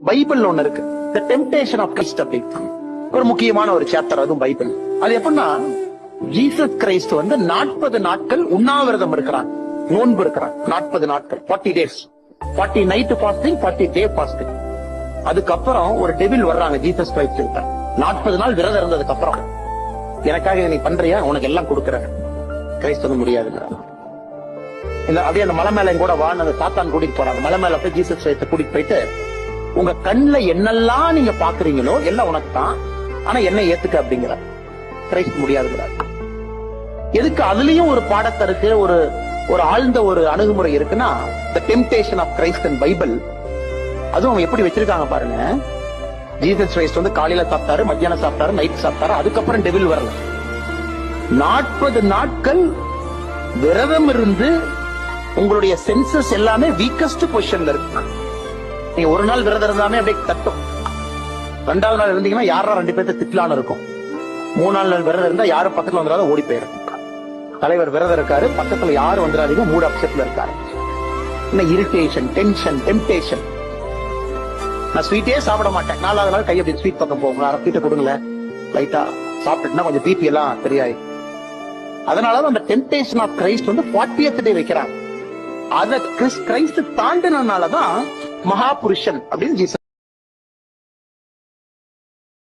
Bible ஒண்ணு இருக்கு. த temptation of Christ அப்படின்னு ஒரு முக்கியமான ஒரு சாப்டர் அதுவும் பைபிள். அது எப்படின்னா ஜீசஸ் கிரைஸ்ட் வந்து நாற்பது நாட்கள் உண்ணாவிரதம் இருக்கிறான் நோன்பு இருக்கிறான் நாற்பது நாட்கள். Forty days forty night fasting forty day fasting அதுக்கப்புறம் ஒரு டெபிள் வர்றாங்க ஜீசஸ் கிரைஸ்ட் கிட்ட. நாற்பது நாள் விரதம் இருந்ததுக்கு அப்புறம் எனக்காக நீ பண்றியா? உனக்கு எல்லாம் கொடுக்குறேன். கிரைஸ்ட் வந்து முடியாதுங்கிறான் இந்த அப்படியே அந்த மலை மேல கூட வாழ்ந்த அந்த சாத்தான் கூட்டிட்டு போறாங்க மலை மேல போய் ஜீசஸ் கிரைஸ்ட கூட்டிட்டு போயிட்டு உங்க கண்ணுல என்னெல்லாம் நீங்க பாக்குறீங்களோ எல்லாம் உனக்கு தான் ஆனா என்ன ஏத்துக்க அப்படிங்கிற. கிரைஸ்ட் முடியாதுங்கிறார். எதுக்கு அதுலயும் ஒரு பாடத்தை இருக்கு ஒரு ஒரு ஆழ்ந்த ஒரு அணுகுமுறை இருக்குன்னா the temptation of Christ and Bible அதுவும் அவங்க எப்படி வச்சிருக்காங்க பாருங்க. ஜீசஸ் கிரைஸ்ட் வந்து காலையில சாப்பிட்டாரு மத்தியானம் சாப்பிட்டாரு நைட் சாப்பிட்டாரு அதுக்கப்புறம் டெவில் வரல. நாற்பது நாட்கள் விரதம் இருந்து உங்களுடைய சென்சஸ் எல்லாமே வீக்கஸ்ட் பொசிஷன்ல இருக்கு. நீங்க ஒரு நாள் விரதம் இருந்தாமே அப்படியே தட்டும். ரெண்டாவது நாள் இருந்தீங்கன்னா யாரா ரெண்டு பேர்த்த திட்டலான்னு இருக்கும். மூணாவது நாள் விரதம் இருந்தா யாரும் பக்கத்துல வந்துடாத ஓடி போயிடும் தலைவர் விரதம் இருக்காரு பக்கத்துல யாரும் வந்துடாதீங்க மூடு அப்செட்ல இருக்காரு. இன்னும் இரிட்டேஷன் டென்ஷன் டெம்டேஷன் நான் ஸ்வீட்டே சாப்பிட மாட்டேன். நாலாவது நாள் கை அப்படி ஸ்வீட் பக்கம் போகும். அரை ஸ்வீட்டை கொடுங்களேன். லைட்டா சாப்பிட்டுட்டுனா கொஞ்சம் பிபி எல்லாம் தெரியாது அதனாலதான் அந்த டெம்டேஷன் ஆஃப் கிரைஸ்ட் வந்து 40th டே வைக்கிறாங்க. அதை கிறிஸ் கிரைஸ்ட் தாண்டினாலதான் மகாபுருஷன் அப்படின்னு ஜீசஸ்